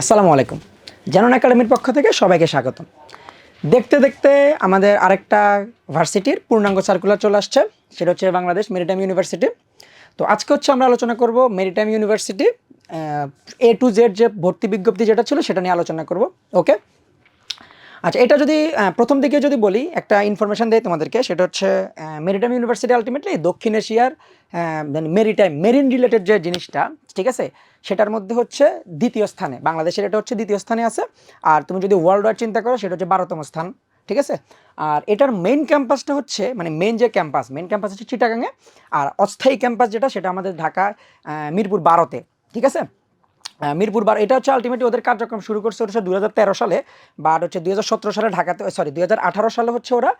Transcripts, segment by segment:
আসসালামু আলাইকুম। জানুন একাডেমির পক্ষ থেকে সবাইকে স্বাগত দেখতে দেখতে আমাদের আরেকটা ভার্সিটির পূর্ণাঙ্গ সার্কুলার চলে আসছে, সেটা হচ্ছে বাংলাদেশ মেরিটাইম ইউনিভার্সিটি। তো আজকে হচ্ছে আমরা আলোচনা করব maritime university A to Z যে ভর্তি বিজ্ঞপ্তি যেটা ছিল সেটা নিয়ে আলোচনা করব, ওকে? আচ্ছা এটা যদি প্রথম দিকে যদি বলি, একটা ইনফরমেশন দেয় তোমাদেরকে, সেটা হচ্ছে মেরিটাইম ইউনিভার্সিটি আলটিমেটলি দক্ষিণ এশিয়ার মেরিটাইম মেরিন রিলেটেড যে জিনিসটা, ঠিক আছে? সেটার মধ্যে হচ্ছে দ্বিতীয় স্থানে, বাংলাদেশের এটা হচ্ছে দ্বিতীয় স্থানে আছে, আর তুমি যদি ওয়ার্ল্ড ওয়াইড চিন্তা করো, সেটা হচ্ছে বারোতম স্থান, ঠিক আছে? আর এটার মেইন ক্যাম্পাসটা হচ্ছে মানে মেইন যে ক্যাম্পাস মেইন ক্যাম্পাস হচ্ছে চিটাগাঙে আর অস্থায়ী ক্যাম্পাস যেটা, সেটা আমাদের ঢাকা মিরপুর বারোতে, ঠিক আছে? মিরপুর বার এটা হচ্ছে আলটিমেটলি ওদের কার্যক্রম শুরু করছে হচ্ছে দু হাজার তেরো সালে বা হচ্ছে দু হাজার সতেরো সালে ঢাকাতে সরি দু হাজার আঠারো সালে হচ্ছে ওরা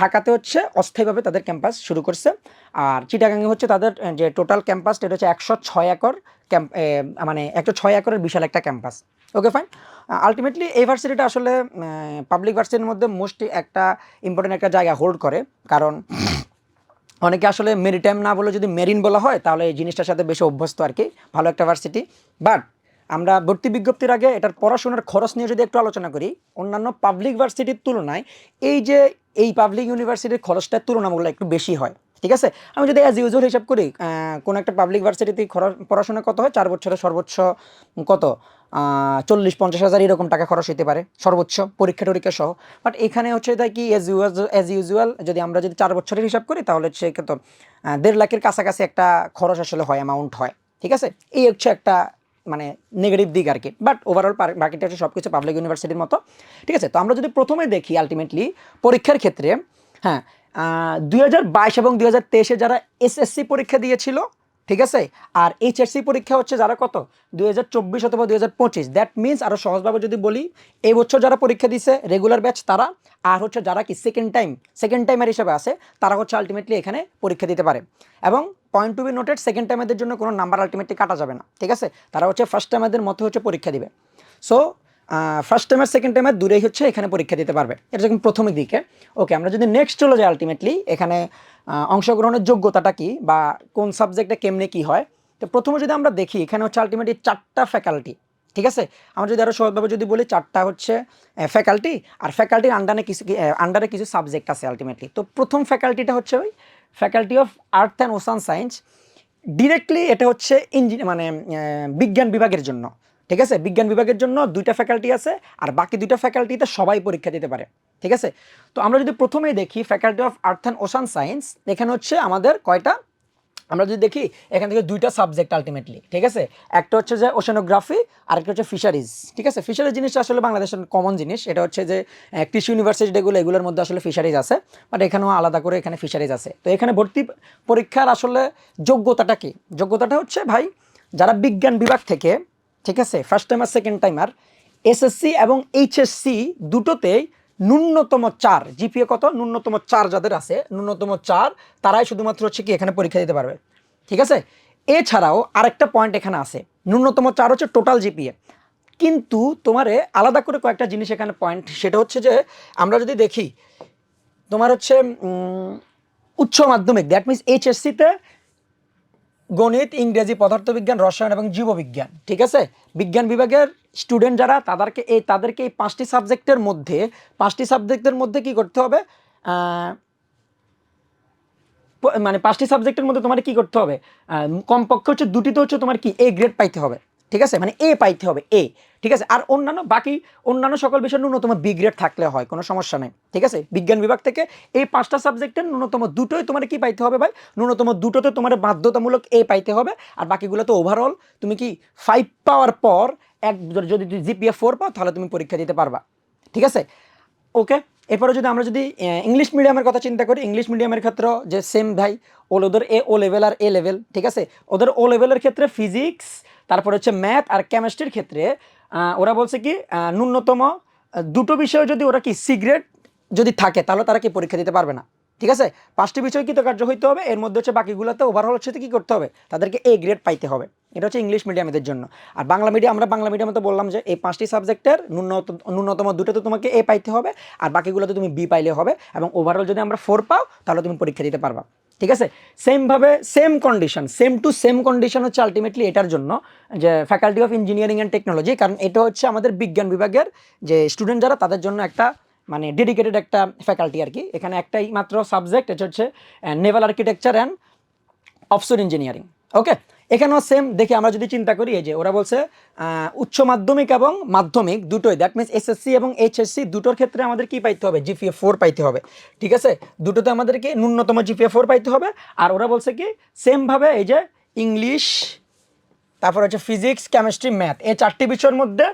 ঢাকাতে হচ্ছে অস্থায়ীভাবে তাদের ক্যাম্পাস শুরু করছে। আর চিটাগাঙ্গে হচ্ছে তাদের যে টোটাল ক্যাম্পাস এটা হচ্ছে একশো ছয় একর ক্যাম্প মানে একশো ছয় একরের বিশাল একটা ক্যাম্পাস ওকে ফাইন আলটিমেটলি এই ভার্সিটিটা আসলে পাবলিক ভার্সিটির মধ্যে মোস্টলি একটা ইম্পর্টেন্ট একটা জায়গা হোল্ড করে, কারণ অনেকে আসলে মেরিটাইম না বলে যদি মেরিন বলা হয়, তাহলে এই জিনিসটার সাথে বেশি অভ্যস্ত আর কি, ভালো একটা ভার্সিটি বাট আমরা ভর্তি বিজ্ঞপ্তির আগে এটার পড়াশোনার খরচ নিয়ে যদি একটু আলোচনা করি, অন্যান্য পাবলিক ভার্সিটির তুলনায় এই যে এই পাবলিক ইউনিভার্সিটির খরচটা তুলনামূলক একটু বেশি হয়, ঠিক আছে? আমি যদি অ্যাজ ইউজুয়াল হিসাব করি কোনো একটা পাবলিক ভার্সিটিতে খরচ, পড়াশোনা কত হয়? চার বছরে সর্বোচ্চ কত? চল্লিশ পঞ্চাশ হাজার এরকম টাকা খরচ হতে পারে সর্বোচ্চ পরীক্ষা টরীক্ষা সহ। বাট এখানে হচ্ছে তাই কি এজ ইউজ অ্যাজ ইউজুয়াল যদি আমরা যদি চার বছরের হিসাব করি তাহলে কত আহ, দেড় লাখের কাছাকাছি একটা খরচ আসলে হয় অ্যামাউন্ট হয় ঠিক আছে? এই হচ্ছে একটা মানে নেগেটিভ দিক আর কি। বাট ওভারঅল বাকিটা হচ্ছে সব কিছু পাবলিক ইউনিভার্সিটির মতো ঠিক আছে? তো আমরা যদি প্রথমে দেখি আলটিমেটলি পরীক্ষার ক্ষেত্রে হ্যাঁ দুই হাজার বাইশ এবং দুই যারা এসএসসি পরীক্ষা দিয়েছিল ঠিক আছে? আর এইচএসসি পরীক্ষা হচ্ছে যারা কত? দুই হাজার চব্বিশ অথবা দুই হাজার পঁচিশ। দ্যাট মিনস আরও সহজভাবে যদি বলি, এই বছর যারা পরীক্ষা দিছে রেগুলার ব্যাচ তারা, আর হচ্ছে যারা কি সেকেন্ড টাইম সেকেন্ড টাইমের হিসাবে আছে, তারা হচ্ছে আলটিমেটলি এখানে পরীক্ষা দিতে পারে। এবং point to be noted second টাইমেদের জন্য কোনো নাম্বার আলটিমেটলি কাটা যাবে না। ঠিক আছে? তারা হচ্ছে ফার্স্ট টাইমেদের মতো হচ্ছে পরীক্ষা দিবে। সো ফার্স্ট টাইমের সেকেন্ড টাইমের দূরেই হচ্ছে এখানে পরীক্ষা দিতে পারবে। এটা যখন প্রথমের দিকে। ওকে আমরা যদি নেক্সট চলে যাই আলটিমেটলি এখানে অংশগ্রহণের যোগ্যতাটা কি বা কোন সাবজেক্টে কেমনে কি হয়? তো প্রথমে যদি আমরা দেখি, এখানে হচ্ছে আলটিমেটলি চারটা ফ্যাকাল্টি ঠিক আছে? আমরা যদি আরও সহজভাবে যদি বলি, চারটা হচ্ছে ফ্যাকাল্টি আর ফ্যাকাল্টির আন্ডারে কিছু আন্ডারে কিছু সাবজেক্ট আছে আলটিমেটলি তো প্রথম ফ্যাকাল্টিটা হচ্ছে ওই faculty of earth and ocean science directly এটা হচ্ছে ইঞ্জিন মানে বিজ্ঞান বিভাগের জন্য। ঠিক আছে? বিজ্ঞান বিভাগের জন্য দুইটা ফ্যাকাল্টি আছে আর বাকি দুইটা ফ্যাকাল্টিতে সবাই পরীক্ষা দিতে পারে। ঠিক আছে? তো আমরা যদি প্রথমেই দেখি faculty of earth and ocean science এখানে হচ্ছে আমাদের কয়টা? আমরা যদি দেখি, এখান থেকে দুইটা সাবজেক্ট আলটিমেটলি ঠিক আছে? একটা হচ্ছে যে ওশানোগ্রাফি আর একটা হচ্ছে ফিশারিজ ঠিক আছে? ফিশারিজ জিনিসটা আসলে বাংলাদেশের কমন জিনিস। এটা হচ্ছে যে কৃষি ইউনিভার্সিটি যেগুলো এগুলোর মধ্যে আসলে ফিশারিজ আছে বাট এখানেও আলাদা করে এখানে ফিশারিজ আছে। তো এখানে ভর্তি পরীক্ষার আসলে যোগ্যতাটা কি? যোগ্যতাটা হচ্ছে ভাই, যারা বিজ্ঞান বিভাগ থেকে ঠিক আছে? First timer second timer SSC এবং এইচএসসি দুটোতেই ন্যূনতম চার জিপিএ কত? ন্যূনতম চার যাদের আছে, ন্যূনতম চার, তারাই শুধুমাত্র হচ্ছে কি এখানে পরীক্ষা দিতে পারবে। ঠিক আছে? এছাড়াও আরেকটা পয়েন্ট এখানে আছে। ন্যূনতম চার হচ্ছে টোটাল জিপিএ কিন্তু তোমারে আলাদা করে কয়েকটা জিনিস এখানে পয়েন্ট সেটা হচ্ছে যে আমরা যদি দেখি, তোমার হচ্ছে উচ্চ মাধ্যমিক দ্যাট মিনস এইচএসসিতে গণিত, ইংরেজি, পদার্থবিজ্ঞান, রসায়ন এবং জীববিজ্ঞান, ঠিক আছে? বিজ্ঞান বিভাগের স্টুডেন্ট যারা, তাদেরকে এই তাদেরকে এই পাঁচটি সাবজেক্টের মধ্যে, পাঁচটি সাবজেক্টের মধ্যে কি করতে হবে? মানে পাঁচটি সাবজেক্টের মধ্যে তোমার কি করতে হবে? কমপক্ষে হচ্ছে দুটিতে হচ্ছে তোমার কি? এ গ্রেড পাইতে হবে। ঠিক আছে? মানে এ পাইতে হবে এ ঠিক আছে? আর অন্যান্য, বাকি অন্যান্য সকল বিষয় ন্যূনতম বি গ্রেড থাকলে হয়, কোনো সমস্যা নেই, ঠিক আছে? বিজ্ঞান বিভাগ থেকে এই পাঁচটা সাবজেক্টের ন্যূনতম দুটোই তোমার কি পাইতে হবে ভাই? ন্যূনতম দুটোতে তোমার বাধ্যতামূলক এ পাইতে হবে, আর বাকিগুলো তো ওভারঅল তুমি কি ফাইভ পাওয়ার পর এক, যদি তুমি জিপিএ ফোর পাও, তাহলে তুমি পরীক্ষা দিতে পারবা, ঠিক আছে? ওকে এরপরে যদি আমরা যদি ইংলিশ মিডিয়ামের কথা চিন্তা করি ইংলিশ মিডিয়ামের ক্ষেত্রে যে সেম ভাই ও ওদের এ ও লেভেল আর এ লেভেল ঠিক আছে? ওদের ও লেভেলের ক্ষেত্রে ফিজিক্স তারপরে হচ্ছে ম্যাথ আর কেমিস্ট্রির ক্ষেত্রে ওরা বলছে কি ন্যূনতম দুটো বিষয়ে যদি ওরা কি সিগ্রেট যদি থাকে, তাহলে তারা কি পরীক্ষা দিতে পারবে না। ঠিক আছে? পাঁচটি বিষয় কৃতকার্য হইতে হবে, এর মধ্যে হচ্ছে বাকিগুলোতে ওভারঅল হচ্ছে কি করতে হবে? তাদেরকে এ গ্রেড পাইতে হবে। এটা হচ্ছে ইংলিশ মিডিয়ামের জন্য। আর বাংলা মিডিয়াম আমরা বাংলা মিডিয়ামে তো বললাম যে এই পাঁচটি সাবজেক্টের ন্যূনতম ন্যূনতম দুটোতে তোমাকে এ পাইতে হবে, আর বাকিগুলোতে তুমি বি পাইলে হবে, এবং ওভারঅল যদি আমরা ফোর পাও, তাহলে তুমি পরীক্ষা দিতে পারবা। ঠিক আছে? সেমভাবে same condition same to same condition হচ্ছে আলটিমেটলি এটার জন্য যে faculty of engineering and technology কারণ এটা হচ্ছে আমাদের বিজ্ঞান বিভাগের যে স্টুডেন্ট যারা, তাদের জন্য একটা মানে ডেডিকেটেড একটা ফ্যাকাল্টি আর কি। এখানে একটাই মাত্র সাবজেক্ট এটা হচ্ছে naval architecture and offshore engineering okay এখানেও সেম দেখি আমরা যদি চিন্তা করি, এই যে ওরা বলছে উচ্চ মাধ্যমিক এবং মাধ্যমিক দুটোই দ্যাট মিনস এসএসসি এবং এইচএসসি দুটোর ক্ষেত্রে আমাদের কি পাইতে হবে? জিপিএ ফোর পাইতে হবে, ঠিক আছে? দুটোতে আমাদেরকে ন্যূনতম জিপিএ ফোর পাইতে হবে, আর ওরা বলছে কি সেমভাবে এই যে ইংলিশ তারপর হচ্ছে ফিজিক্স কেমিস্ট্রি ম্যাথ এই চারটি বিষয়ের মধ্যে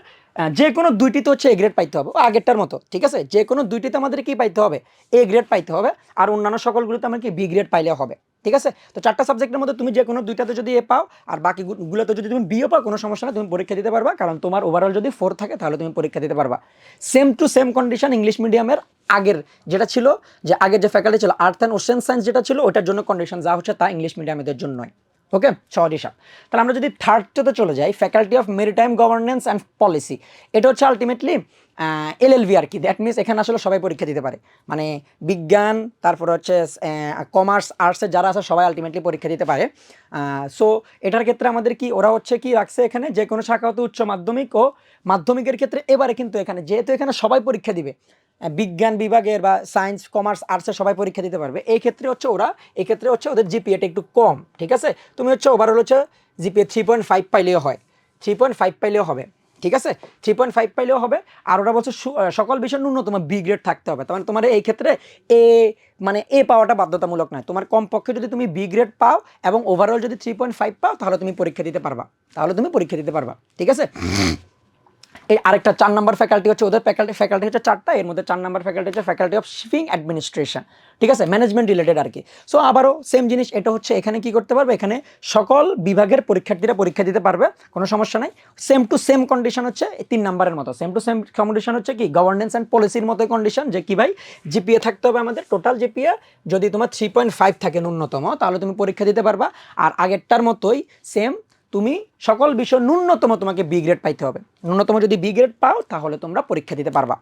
যে কোনো দুইটিতে হচ্ছে এ গ্রেড পাইতে হবে। আগেরটার মতো, ঠিক আছে? যে কোনো দুইটিতে আমাদের কি পাইতে হবে? এ গ্রেড পাইতে হবে, আর অন্যান্য সকলগুলোতে আমাকে বি গ্রেড পাইলে হবে, ঠিক আছে? তো চারটা সাবজেক্টের মধ্যে তুমি যে কোনো দুইটাতে যদি এ পাও, আর বাকি গু- গুলোতে যদি তুমি বিও পাও, কোনো সমস্যা না তুমি পরীক্ষা দিতে পারবা, কারণ তোমার ওভারঅল যদি ফোর থাকে, তাহলে তুমি পরীক্ষা দিতে পারবা। Same to same condition English মিডিয়ামের আগের যেটা ছিল, যে আগের যে ফ্যাকাল্টি ছিল আর্থ অ্যান্ড ওশেন সায়েন্স যেটা ছিল ওটার জন্য কন্ডিশন যা হচ্ছে তা ইংলিশ মিডিয়ামের জন্যই ওকে সহজ হিসাব তাহলে আমরা যদি থার্ডটাতে চলে যাই faculty of maritime governance and policy এটা হচ্ছে আলটিমেটলি এলএলভি আর কি। দ্যাট মিনস এখানে আসলে সবাই পরীক্ষা দিতে পারে। মানে বিজ্ঞান, তারপর হচ্ছে কমার্স আর্টসের যারা আছে, সবাই আলটিমেটলি পরীক্ষা দিতে পারে। সো এটার ক্ষেত্রে আমাদের কি, ওরা হচ্ছে কি রাখছে এখানে? যে কোনো শাখা হতে উচ্চ মাধ্যমিক ও মাধ্যমিকের ক্ষেত্রে এবারে কিন্তু এখানে, যেহেতু এখানে সবাই পরীক্ষা দিবে বিজ্ঞান বিভাগের বা সায়েন্স কমার্স আর্টসের সবাই পরীক্ষা দিতে পারবে। এই ক্ষেত্রে হচ্ছে ওরা, এই ক্ষেত্রে হচ্ছে ওদের জিপিএটা একটু কম, ঠিক আছে? তুমি হচ্ছে ওভারঅল হচ্ছে জিপিএ থ্রি পয়েন্ট ফাইভ পাইলেও হয় থ্রি পয়েন্ট ফাইভ পাইলেও হবে, ঠিক আছে? থ্রি পয়েন্ট ফাইভ পাইলেও হবে, আর ওরা বলছে সকল বিষয় ন্যূনতম বি গ্রেড থাকতে হবে। তার মানে তোমার এই ক্ষেত্রে এ মানে এ পাওয়াটা বাধ্যতামূলক নয়। তোমার কমপক্ষে যদি তুমি বি গ্রেড পাও এবং ওভারঅল যদি থ্রি পয়েন্ট ফাইভ পাও, তাহলে তুমি পরীক্ষা দিতে পারবা। তাহলে তুমি পরীক্ষা দিতে পারবা, ঠিক আছে? এই আরেকটা চার নাম্বার ফ্যাকাল্টি হচ্ছে ওদের ফ্যাকাল্টি ফ্যাকাল্টি হচ্ছে চারটা, এর মধ্যে চার নাম্বার ফ্যাকাল্টি হচ্ছে ফ্যাকাল্টি অফ শিপিং অ্যাডমিনিস্ট্রেশন ঠিক আছে? ম্যানেজমেন্ট রিলেটেড আর কি। সো আবারও সেম জিনিস, এটা হচ্ছে এখানে কি করতে পারবে? এখানে সকল বিভাগের পরীক্ষার্থীরা পরীক্ষা দিতে পারবে, কোনো সমস্যা নাই। সেম টু সেম কন্ডিশন হচ্ছে তিন নাম্বারের মতো। সেম টু সেম কন্ডিশন হচ্ছে কি? গভর্নেন্স অ্যান্ড পলিসির মতো কন্ডিশন যে কি ভাই? জিপিএ থাকতে হবে আমাদের টোটাল জিপিএ যদি তোমার থ্রি পয়েন্ট ফাইভ থাকে ন্যূনতম, তাহলে তুমি পরীক্ষা দিতে পারবা। আর আগেরটার মতোই সেম তুমি সকল বিষয় ন্যূনতম তোমাকে বি গ্রেড পাইতে হবে। ন্যূনতম যদি বি গ্রেড পাও, তাহলে তোমরা পরীক্ষা দিতে পারবা।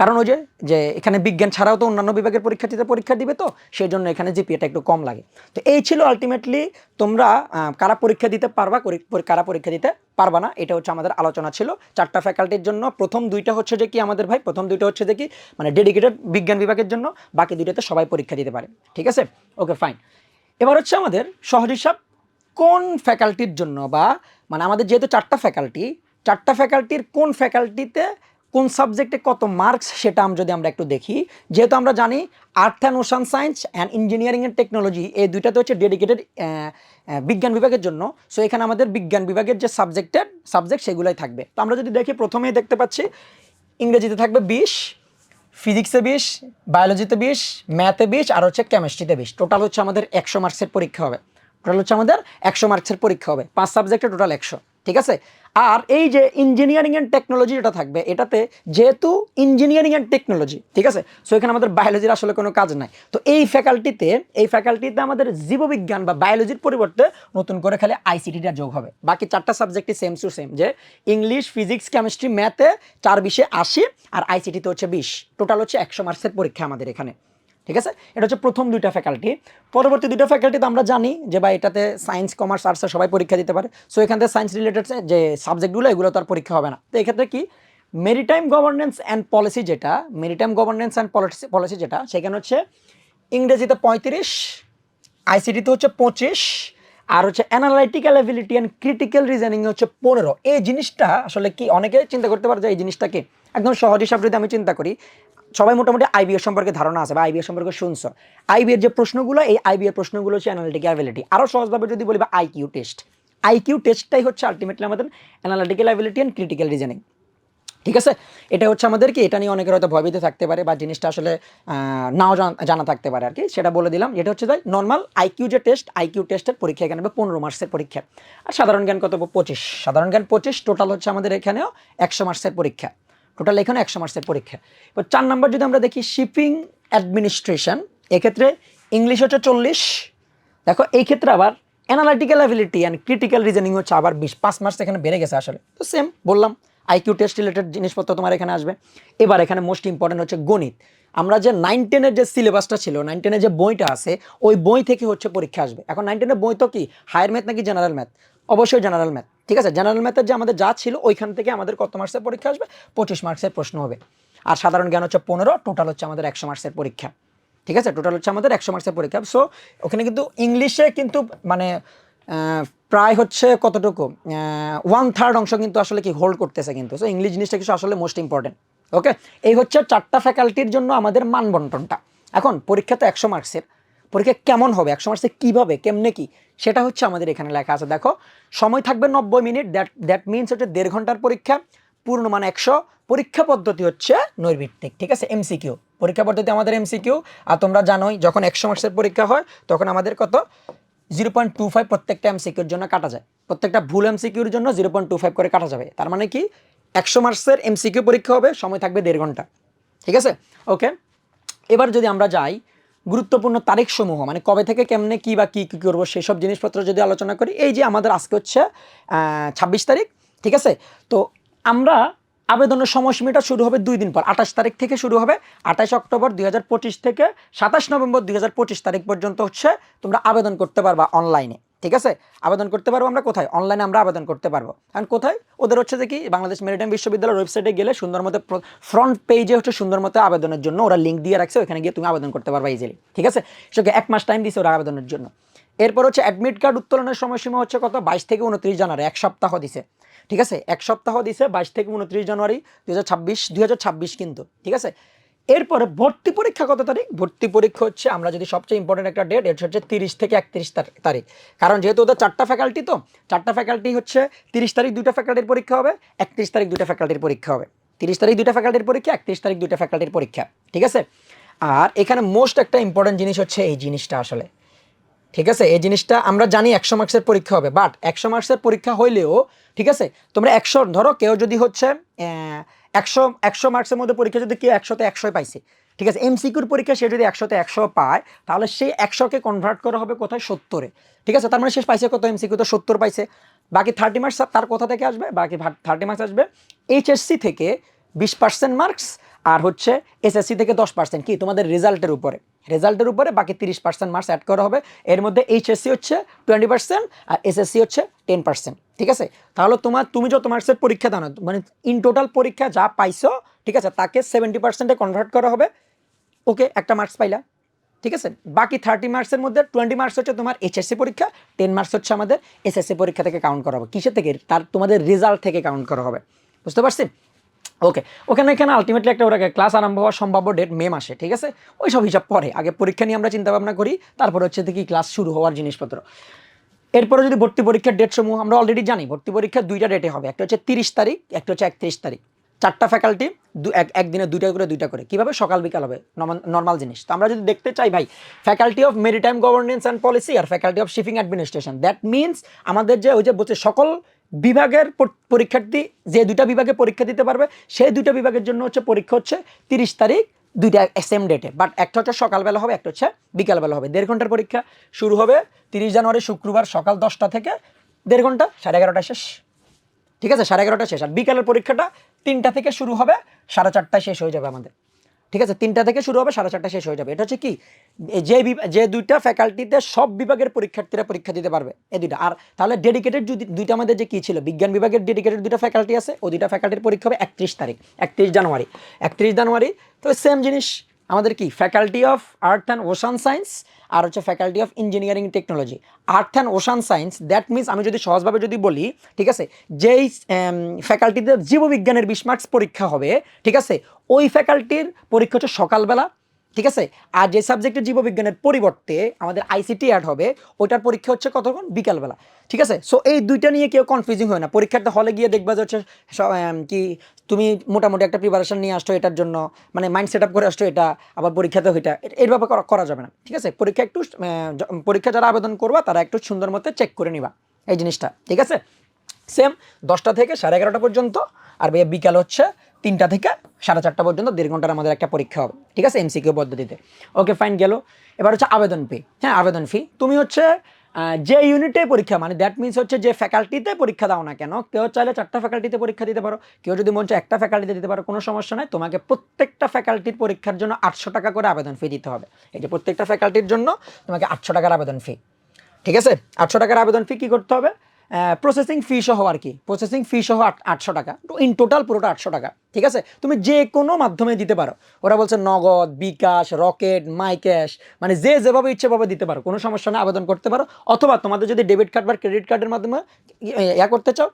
কারণ ওই যে যে এখানে বিজ্ঞান ছাড়াও তো অন্যান্য বিভাগের পরীক্ষার্থীতে পরীক্ষা দিবে তো সেই জন্য এখানে জিপিএটা একটু কম লাগে। তো এই ছিল আলটিমেটলি তোমরা কারা পরীক্ষা দিতে পারবা, কারা পরীক্ষা দিতে পারবা না, এটা হচ্ছে আমাদের আলোচনা ছিল। চারটা ফ্যাকাল্টির জন্য প্রথম দুইটা হচ্ছে যে কি আমাদের ভাই, প্রথম দুইটা হচ্ছে যে কি মানে ডেডিকেটেড বিজ্ঞান বিভাগের জন্য, বাকি দুইটাতে সবাই পরীক্ষা দিতে পারে। ঠিক আছে? ওকে ফাইন এবার হচ্ছে আমাদের সহজ হিসাব। কোন ফ্যাকাল্টির জন্য বা মানে আমাদের যেহেতু চারটা ফ্যাকাল্টি চারটা ফ্যাকাল্টির কোন ফ্যাকাল্টিতে কোন সাবজেক্টে কত মার্কস সেটা আম- যদি আমরা একটু দেখি, যেহেতু আমরা জানি earth and ocean science and engineering and technology এই দুইটাতে হচ্ছে ডেডিকেটেড বিজ্ঞান বিভাগের জন্য। সো এখানে আমাদের বিজ্ঞান বিভাগের যে সাবজেক্টের সাবজেক্ট সেগুলোই থাকবে। তো আমরা যদি দেখি প্রথমেই দেখতে পাচ্ছি, ইংরেজিতে থাকবে বিশ ফিজিক্সে বিশ বায়োলজিতে বিশ ম্যাথে বিশ, আর হচ্ছে কেমিস্ট্রিতে বিশ। টোটাল হচ্ছে আমাদের একশো মার্কসের পরীক্ষা হবে। টোটাল হচ্ছে আমাদের একশো মার্কসের পরীক্ষা হবে। পাঁচ সাবজেক্টে টোটাল একশো, ঠিক আছে? আর এই যে ইঞ্জিনিয়ারিং অ্যান্ড টেকনোলজি যেটা থাকবে, এটাতে যেহেতু ইঞ্জিনিয়ারিং অ্যান্ড টেকনোলজি ঠিক আছে? সো এখানে আমাদের বায়োলজির আসলে কোনো কাজ নাই। তো এই ফ্যাকাল্টিতে এই ফ্যাকাল্টিতে আমাদের জীববিজ্ঞান বা বায়োলজির পরিবর্তে নতুন করে খালি আইসিটিটা যোগ হবে। বাকি চারটা সাবজেক্টই সেম টু সেম যে ইংলিশ ফিজিক্স কেমিস্ট্রি ম্যাথে চার বিশে আশি আর আইসিটিতে হচ্ছে বিশ। টোটাল হচ্ছে একশো মার্কসের পরীক্ষা আমাদের এখানে। ঠিক আছে? এটা হচ্ছে প্রথম দুইটা ফ্যাকাল্টি পরবর্তী দুইটা ফ্যাকাল্টিতে আমরা জানি যে বা এটাতে সায়েন্স কমার্স আর্টসে সবাই পরীক্ষা দিতে পারে। সো এখান থেকে সায়েন্স রিলেটেড যে সাবজেক্টগুলো এগুলো তো আর পরীক্ষা হবে না। তো এক্ষেত্রে কি? মেরিটাইম গভর্নেন্স অ্যান্ড পলিসি যেটা maritime governance and policy policy যেটা, সেখানে হচ্ছে ইংরেজিতে পঁয়ত্রিশ আইসিটিতে হচ্ছে পঁচিশ আর হচ্ছে analytical ability and critical reasoning হচ্ছে পনেরো। এই জিনিসটা আসলে কি অনেকে চিন্তা করতে পারে যে এই জিনিসটাকে একদম সহজ হিসাব যদি আমি চিন্তা করি, সবাই মোটামুটি আইবিএর সম্পর্কে ধারণা আছে বা আইবিএর সম্পর্কে শুনছো। আইবিএর যে প্রশ্নগুলো, এই আইবিএর প্রশ্নগুলো হচ্ছে অ্যানালিটিক্যাল অ্যাবিলিটি আরও সহজভাবে যদি বলি বা আইকিউ টেস্ট আইকিউ টেস্টটাই হচ্ছে আলটিমেটলি আমাদের analytical ability and critical reasoning ঠিক আছে? এটা হচ্ছে আমাদের কি? এটা নিয়ে অনেকের হয়তো ভয়ভীত থাকতে পারে বা জিনিসটা আসলে নাও জান- থাকতে পারে আর কি। সেটা বলে দিলাম। এটা হচ্ছে তাই নর্মাল আইকিউ যে টেস্ট আইকিউ টেস্টের পরীক্ষা এখানে হবে পনেরো মার্কসের পরীক্ষা। আর সাধারণ জ্ঞান কত? পঁচিশ। সাধারণ জ্ঞান পঁচিশ টোটাল হচ্ছে আমাদের এখানেও একশো মার্কসের পরীক্ষা। টোটাল এখানে একশো মার্কসের পরীক্ষা। এবার চার নম্বর যদি আমরা দেখি শিপিং অ্যাডমিনিস্ট্রেশন এক্ষেত্রে ইংলিশ হচ্ছে চল্লিশ। দেখো, এই ক্ষেত্রে আবার analytical ability and critical reasoning হচ্ছে আবার বিশ। পাঁচ মার্কস এখানে বেড়ে গেছে আসলে। তো সেম বললাম। আইকিউ টেস্ট রিলেটেড জিনিসপত্র তোমার এখানে আসবে। এবার এখানে মোস্ট ইম্পর্টেন্ট হচ্ছে গণিত। আমরা যে নাইন টেনের যে সিলেবাসটা ছিল নাইন টেনের যে বইটা আছে, ওই বই থেকে হচ্ছে পরীক্ষা আসবে। এখন নাইন টেনের বই তো কি? হায়ার ম্যাথ নাকি জেনারেল ম্যাথ অবশ্যই জেনারেল ম্যাথ ঠিক আছে? জেনারেল ম্যাথের যে আমাদের যা ছিল, ওইখান থেকে আমাদের কত মার্কসের পরীক্ষা আসবে? পঁচিশ মার্কসের প্রশ্ন হবে। আর সাধারণ জ্ঞান হচ্ছে পনেরো টোটাল হচ্ছে আমাদের একশো মার্কসের পরীক্ষা। ঠিক আছে? টোটাল হচ্ছে আমাদের একশো মার্কসের পরীক্ষা। সো ওখানে কিন্তু ইংলিশে কিন্তু মানে প্রায় হচ্ছে কতটুকু? ওয়ান থার্ড অংশ কিন্তু আসলে কি হোল্ড করতেছে কিন্তু। সো ইংলিশ জিনিসটা কিছু আসলে মোস্ট ইম্পর্টেন্ট ওকে এই হচ্ছে চারটা ফ্যাকাল্টির জন্য আমাদের মান বন্টনটা। এখন, পরীক্ষা তো একশো মার্কসের পরীক্ষা কেমন হবে? একশো মার্কসে কীভাবে? কেমনে কি? সেটা হচ্ছে আমাদের এখানে লেখা আছে। দেখো, সময় থাকবে নব্বই মিনিট। দ্যাট দ্যাট মিনস হচ্ছে দেড় ঘণ্টার পরীক্ষা, পূর্ণ মানে একশো। পরীক্ষা পদ্ধতি হচ্ছে নৈর্ভিত্তিক ঠিক আছে? এমসিকিউ পরীক্ষা পদ্ধতি আমাদের এমসিকিউ আর তোমরা জানোই, যখন একশো মার্কসের পরীক্ষা হয়, তখন আমাদের কত? জিরো পয়েন্ট টু ফাইভ প্রত্যেকটা এমসিকিউর জন্য কাটা যায়। প্রত্যেকটা ভুল এমসিকিউর জন্য জিরো পয়েন্ট টু ফাইভ করে কাটা যাবে। তার মানে কি? একশো মার্কসের এমসিকিউ পরীক্ষা হবে, সময় থাকবে দেড় ঘণ্টা। ঠিক আছে? ওকে? এবার যদি আমরা যাই, গুরুত্বপূর্ণ তারিখ সমূহ মানে কবে থেকে কেমনে কি বা কী কী করব, সেসব জিনিসপত্র যদি আলোচনা করি, এই যে আমাদের আজকে হচ্ছে ছাব্বিশ তারিখ, ঠিক আছে? তো আমরা আবেদনের সময়সীমাটা শুরু হবে দুই দিন পর, আঠাশ তারিখ থেকে শুরু হবে, আঠাশ অক্টোবর দুই হাজার পঁচিশ থেকে সাতাশ নভেম্বর দুই হাজার পঁচিশ তারিখ পর্যন্ত হচ্ছে তোমরা আবেদন করতে পারবা অনলাইনে ঠিক আছে? আবেদন করতে পারব আমরা কোথায়? অনলাইনে আমরা আবেদন করতে পারব। কারণ কোথায়? ওদের হচ্ছে যে কি? বাংলাদেশ মেরিটাইম বিশ্ববিদ্যালয়ের ওয়েবসাইটে গেলে সুন্দর মতো ফ্রন্ট পেজে হচ্ছে সুন্দর মতো আবেদনের জন্য ওরা লিঙ্ক দিয়ে রাখছে ওখানে গিয়ে তুমি আবেদন করতে পারবা ইজিলি ঠিক আছে? সেটাকে এক মাস টাইম দিছে ওরা আবেদনের জন্য। এরপর হচ্ছে অ্যাডমিট কার্ড উত্তোলনের সময়সীমা হচ্ছে কত? বাইশ থেকে উনত্রিশ জানুয়ারি, এক সপ্তাহ দিছে। ঠিক আছে? এক সপ্তাহ দিছে বাইশ থেকে উনত্রিশ জানুয়ারি দু হাজার ছাব্বিশ ছাব্বিশ কিন্তু, ঠিক আছে? এরপরে ভর্তি পরীক্ষা কত তারিখ? ভর্তি পরীক্ষা হচ্ছে আমরা যদি সবচেয়ে ইম্পর্টেন্ট একটা ডেট এটা হচ্ছে তিরিশ থেকে একত্রিশ তারিখ। কারণ যেহেতু ওদের চারটা ফ্যাকাল্টি তো, চারটা ফ্যাকাল্টি হচ্ছে তিরিশ তারিখ দুইটা ফ্যাকাল্টির পরীক্ষা হবে, একত্রিশ তারিখ দুইটা ফ্যাকাল্টির পরীক্ষা হবে। তিরিশ তারিখ দুইটা ফ্যাকাল্টির পরীক্ষা, একত্রিশ তারিখ দুইটা ফ্যাকাল্টির পরীক্ষা, ঠিক আছে? আর এখানে মোস্ট একটা ইম্পর্টেন্ট জিনিস হচ্ছে এই জিনিসটা আসলে। ঠিক আছে? এই জিনিসটা আমরা জানি একশো মার্কসের পরীক্ষা হবে বাট একশো মার্কসের পরীক্ষা হইলেও, ঠিক আছে? তোমরা একশো, ধরো কেউ যদি হচ্ছে একশো একশো মার্কসের মধ্যে পরীক্ষা যদি কেউ একশোতে একশোয় পাইছে, ঠিক আছে? এমসিকিউর পরীক্ষা সে যদি একশোতে একশো পায়, তাহলে সেই একশোকে কনভার্ট করা হবে কোথায়? সত্তরে। ঠিক আছে? তার মানে শেষ পাইছে কত? এমসিকিউ তো সত্তর পাইছে। বাকি থার্টি মার্কস তার কোথা থেকে আসবে, বাকি থার্টি মার্কস আসবে। এইচএসসি থেকে বিশ পার্সেন্ট মার্কস আর হচ্ছে এসএসসি থেকে দশ পার্সেন্ট কি? তোমাদের রেজাল্টের উপরে। রেজাল্টের উপরে বাকি তিরিশ পার্সেন্ট মার্কস অ্যাড করা হবে। এর মধ্যে এইচএসসি হচ্ছে টোয়েন্টি পার্সেন্ট আর এসএসসি হচ্ছে টেন পার্সেন্ট ঠিক আছে? তাহলে তোমার, তুমি যত মার্কসের পরীক্ষা দাও না মানে ইন টোটাল পরীক্ষা যা পাইছো, ঠিক আছে, তাকে সেভেন্টি পার্সেন্টে কনভার্ট করা হবে। ওকে একটা মার্কস পাইলা। ঠিক আছে? বাকি থার্টি মার্কসের মধ্যে টোয়েন্টি মার্কস হচ্ছে তোমার এইচএসসি পরীক্ষা টেন মার্কস হচ্ছে আমাদের এসএসসি পরীক্ষা থেকে কাউন্ট করা হবে। কিসের থেকে? তার, তোমাদের রেজাল্ট থেকে কাউন্ট করা হবে। বুঝতে পারছি? ওকে ওখানে এখানে আলটিমেটলি একটা ওরা ক্লাস আরম্ভ হওয়ার সম্ভাব্য ডেট মে মাসে, ঠিক আছে? ওই সব হিসাব পরে, আগে পরীক্ষা নিয়ে আমরা চিন্তা ভাবনা করি, তারপর হচ্ছে দেখি ক্লাস শুরু হওয়ার জিনিসপত্র। এরপরে যদি ভর্তি পরীক্ষার ডেট সমূহ আমরা অলরেডি জানি, ভর্তি পরীক্ষা দুইটা ডেটে হবে, একটা হচ্ছে তিরিশ তারিখ, একটা হচ্ছে একত্রিশ তারিখ। চারটা ফ্যাকাল্টি দু, এক, একদিনে দুইটা করে দুইটা করে। কীভাবে? সকাল, বিকাল হবে নর্মাল জিনিস। তো আমরা যদি দেখতে চাই, ভাই faculty of maritime governance and policy R faculty of shipping administration that means আমাদের যে ওই যে বলছে সকল বিভাগের পরীক্ষার্থী যে দুইটা বিভাগে পরীক্ষা দিতে পারবে সেই দুইটা বিভাগের জন্য হচ্ছে পরীক্ষা হচ্ছে তিরিশ তারিখ, দুইটা সেম ডেটে বাট একটা হচ্ছে সকালবেলা হবে, একটা হচ্ছে বিকালবেলা হবে। দেড় ঘণ্টার পরীক্ষা শুরু হবে তিরিশ জানুয়ারি, শুক্রবার সকাল দশটা থেকে দেড় ঘণ্টা, সাড়ে এগারোটা শেষ। ঠিক আছে? সাড়ে এগারোটা শেষ। আর বিকালের পরীক্ষাটা তিনটা থেকে শুরু হবে, সাড়ে চারটায় শেষ হয়ে যাবে আমাদের। ঠিক আছে, তিনটা থেকে শুরু হবে, সাড়ে চারটা শেষ হয়ে যাবে। এটা হচ্ছে কি, যে যে দুইটা ফ্যাকাল্টিতে সব বিভাগের পরীক্ষার্থীরা পরীক্ষা দিতে পারবে, এই দুইটা। আর তাহলে ডেডিকেটেড যদি, দুইটা আমাদের যে কী ছিল, বিজ্ঞান বিভাগের ডেডিকেটেড দুইটা ফ্যাকাল্টি আছে, ও দুইটা ফ্যাকাল্টির পরীক্ষা হবে একত্রিশ তারিখ, একত্রিশ জানুয়ারি। একত্রিশ জানুয়ারি, তো সেম জিনিস আমাদের কি? Faculty of earth and ocean science আর হচ্ছে faculty of engineering technology earth and ocean science that means আমি যদি সহজভাবে যদি বলি, ঠিক আছে? যেই ফ্যাকাল্টিতে জীববিজ্ঞানের বিশ মার্কস পরীক্ষা হবে, ঠিক আছে? ওই ফ্যাকাল্টির পরীক্ষা হচ্ছে সকালবেলা ঠিক আছে? আর যে সাবজেক্টের জীববিজ্ঞানের পরিবর্তে আমাদের আইসিটি অ্যাড হবে, ওইটার পরীক্ষা হচ্ছে কতক্ষণ? বিকালবেলা। ঠিক আছে? সো এই দুইটা নিয়ে কেউ কনফিউজিং হয় না। পরীক্ষাটা হলে গিয়ে দেখবা যে হচ্ছে কি তুমি মোটামুটি একটা প্রিপারেশন নিয়ে আসছো এটার জন্য মানে মাইন্ড সেট আপ করে আসছো এটা, আবার পরীক্ষাতে ওইটা এইভাবে করা যাবে না। ঠিক আছে? পরীক্ষা একটু পরীক্ষা যারা আবেদন করবা, তারা একটু সুন্দর মতো চেক করে নিবা এই জিনিসটা। ঠিক আছে? সেম দশটা থেকে সাড়ে এগারোটা পর্যন্ত, আর বিকাল হচ্ছে তিনটা থেকে সাড়ে চারটা পর্যন্ত দেড় ঘণ্টার আমাদের একটা পরীক্ষা হবে। ঠিক আছে? এমসিকিউ পদ্ধতিতে। ওকে ফাইন গেল। এবার হচ্ছে আবেদন ফি হ্যাঁ আবেদন ফি তুমি হচ্ছে যে ইউনিটে পরীক্ষা মানে দ্যাট মিনস হচ্ছে যে ফ্যাকাল্টিতে পরীক্ষা দাও না কেন, কেউ চাইলে চারটা ফ্যাকাল্টিতে পরীক্ষা দিতে পারো। কেউ যদি মন চায় একটা ফ্যাকাল্টিতে দিতে পারো, কোনো সমস্যা নাই। তোমাকে প্রত্যেকটা ফ্যাকাল্টির পরীক্ষার জন্য আটশো টাকা করে আবেদন ফি দিতে হবে। এই যে প্রত্যেকটা ফ্যাকাল্টির জন্য তোমাকে আটশো টাকার আবেদন ফি ঠিক আছে? আটশো টাকার আবেদন ফি কী করতে হবে? প্রসেসিং ফি সহ আর কি। প্রসেসিং ফি সহ আটশো টাকা। ইন টোটাল পুরোটা আটশো টাকা। ঠিক আছে? তুমি যে কোনো মাধ্যমে দিতে পারো। ওরা বলছে নগদ, বিকাশ, রকেট মাই ক্যাশ মানে যে যেভাবে ইচ্ছে ভাবে দিতে পারো। কোনো সমস্যা নেই আবেদন করতে পারো। অথবা তোমাদের যদি ডেবিট কার্ড বা ক্রেডিট কার্ডের মাধ্যমে ইয়া করতে চাও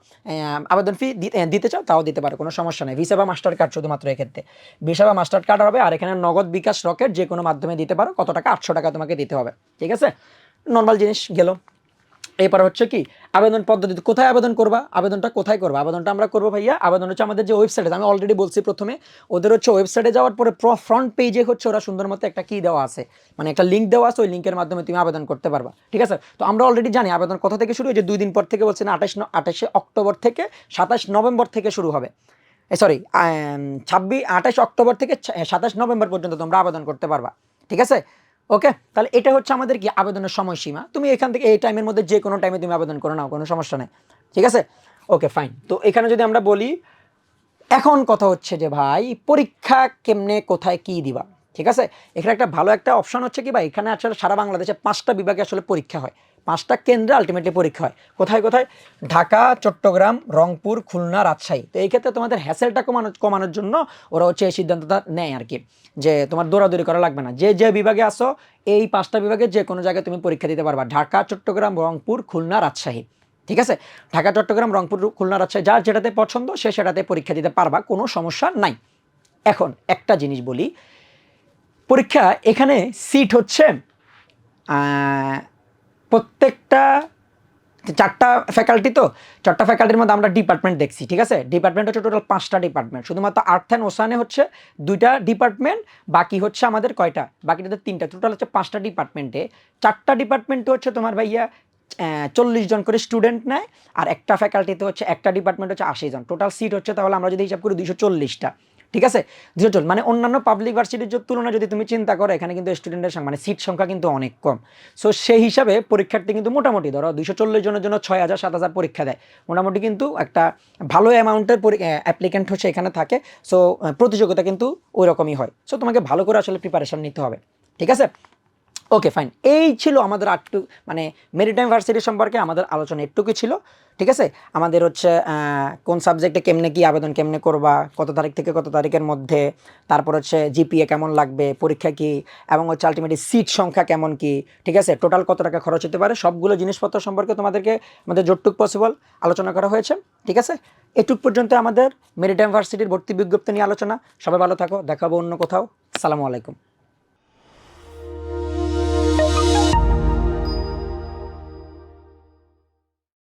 আবেদন ফি দিতে চাও, তাও দিতে পারো। কোনো সমস্যা নেই। ভিসা বা মাস্টার কার্ড শুধুমাত্র এক্ষেত্রে। ভিসা বা মাস্টার কার্ড হবে, আর এখানে নগদ, বিকাশ, রকেট যে কোনো মাধ্যমে দিতে পারো। কত টাকা? আটশো টাকা তোমাকে দিতে হবে। ঠিক আছে? নর্মাল জিনিস গেল। এরপর হচ্ছে কি, আবেদন পদ্ধতি কোথায় আবেদন করবা, আবেদনটা কোথায় করবা, আবেদনটা আমরা করব ভাইয়া, আবেদন হচ্ছে আমাদের যে ওয়েবসাইটে আমি অলরেডি বলছি প্রথমে, ওদের হচ্ছে ওয়েবসাইটে যাওয়ার পরে ফ্রন্ট পেজে হচ্ছে ওরা সুন্দর মতো একটা কি দেওয়া আছে। মানে একটা লিঙ্ক দেওয়া আছে, ওই লিঙ্কের মাধ্যমে তুমি আবেদন করতে পারবা, ঠিক আছে? তো আমরা অলরেডি জানি আবেদন কোথা থেকে শুরু হয় যে দুই দিন পর থেকে বলছে না, আঠাশ আঠাশে অক্টোবর থেকে সাতাশ নভেম্বর থেকে শুরু হবে। সরি ছাব্বিশ, আঠাশ অক্টোবর থেকে সাতাশ নভেম্বর পর্যন্ত তোমরা আবেদন করতে পারবা, ঠিক আছে? ওকে তাহলে এটা হচ্ছে আমাদের কি? আবেদনের সময়সীমা। তুমি এখান থেকে এই টাইমের মধ্যে যে কোনো টাইমে তুমি আবেদন করো নাও, কোনো সমস্যা নেই। ঠিক আছে? ওকে ফাইন তো এখানে যদি আমরা বলি, এখন কথা হচ্ছে যে ভাই, পরীক্ষা কেমনে, কোথায়, কি দিবা? ঠিক আছে? এখানে একটা ভালো একটা অপশান হচ্ছে কি ভাই? এখানে আসলে সারা বাংলাদেশে পাঁচটা বিভাগে আসলে পরীক্ষা হয়। পাঁচটা কেন্দ্রে আলটিমেটলি পরীক্ষা হয়। কোথায় কোথায়? ঢাকা, চট্টগ্রাম, রংপুর, খুলনা, রাজশাহী। তো এই ক্ষেত্রে তোমাদের হ্যাসেলটা কমানো, কমানোর জন্য ওরা হচ্ছে এই সিদ্ধান্তটা নেয় আর কি, যে তোমার দৌড়াদৌড়ি করা লাগবে না। যে যে বিভাগে আসো, এই পাঁচটা বিভাগে যে কোনো জায়গায় তুমি পরীক্ষা দিতে পারবা। ঢাকা, চট্টগ্রাম, রংপুর, খুলনা, রাজশাহী। ঠিক আছে? ঢাকা, চট্টগ্রাম, রংপুর, খুলনা, রাজশাহী, যার যেটাতে পছন্দ, সে সেটাতে পরীক্ষা দিতে পারবা, কোনো সমস্যা নাই। এখন একটা জিনিস বলি, পরীক্ষা এখানে সিট হচ্ছে প্রত্যেকটা চারটা ফ্যাকাল্টি তো, চারটা ফ্যাকাল্টির মধ্যে আমরা ডিপার্টমেন্ট দেখছি, ঠিক আছে? ডিপার্টমেন্ট হচ্ছে টোটাল পাঁচটা ডিপার্টমেন্ট শুধুমাত্র আর্থ অ্যান্ড ওসানে হচ্ছে দুইটা ডিপার্টমেন্ট বাকি হচ্ছে আমাদের কয়টা? বাকিটাতে তিনটা টোটাল হচ্ছে পাঁচটা ডিপার্টমেন্টে চারটা ডিপার্টমেন্টে হচ্ছে তোমার ভাইয়া চল্লিশ জন করে স্টুডেন্ট নেয়, আর একটা ফ্যাকাল্টিতে হচ্ছে, একটা ডিপার্টমেন্ট হচ্ছে আশি জন। টোটাল সিট হচ্ছে তাহলে আমরা যদি হিসাব করি দুশো চল্লিশটা। ঠিক আছে? চল্লিশ মানে অন্যান্য পাবলিক ভার্সিটির তুলনায় যদি তুমি চিন্তা করো, এখানে কিন্তু স্টুডেন্টের মানে সিট সংখ্যা কিন্তু অনেক কম। সো সেই হিসাবে পরীক্ষার্থী কিন্তু মোটামুটি ধরো দুশো চল্লিশ জনের জন্য ছয় হাজার, সাত হাজার পরীক্ষা দেয়। মোটামুটি কিন্তু একটা ভালো অ্যামাউন্টের অ্যাপ্লিকেন্ট হচ্ছে এখানে থাকে। সো প্রতিযোগিতা কিন্তু ওই রকমই হয়। সো তোমাকে ভালো করে আসলে প্রিপারেশন নিতে হবে। ঠিক আছে? ওকে ফাইন এই ছিল আমাদের আটটু মানে মেরিটাইম ভার্সিটি সম্পর্কে আমাদের আলোচনা একটুকু ছিল, ঠিক আছে? আমাদের হচ্ছে কোন সাবজেক্টে কেমনে কি আবেদন কেমনে করবা, কত তারিখ থেকে কত তারিখের মধ্যে, তারপর হচ্ছে জিপিএ কেমন লাগবে, পরীক্ষা কি, এবং হচ্ছে আলটিমেটলি সিট সংখ্যা কেমন কি, ঠিক আছে? টোটাল কত টাকা খরচ হতে পারে, সবগুলো জিনিসপত্র সম্পর্কে তোমাদেরকে, আমাদের যতটুক পসিবল আলোচনা করা হয়েছে, ঠিক আছে? এটুক পর্যন্ত আমাদের মেরিটাইম ভার্সিটির ভর্তি বিজ্ঞপ্তি নিয়ে আলোচনা। সবাই ভালো থাকো, দেখাবো অন্য কোথাও। সালামু আলাইকুম।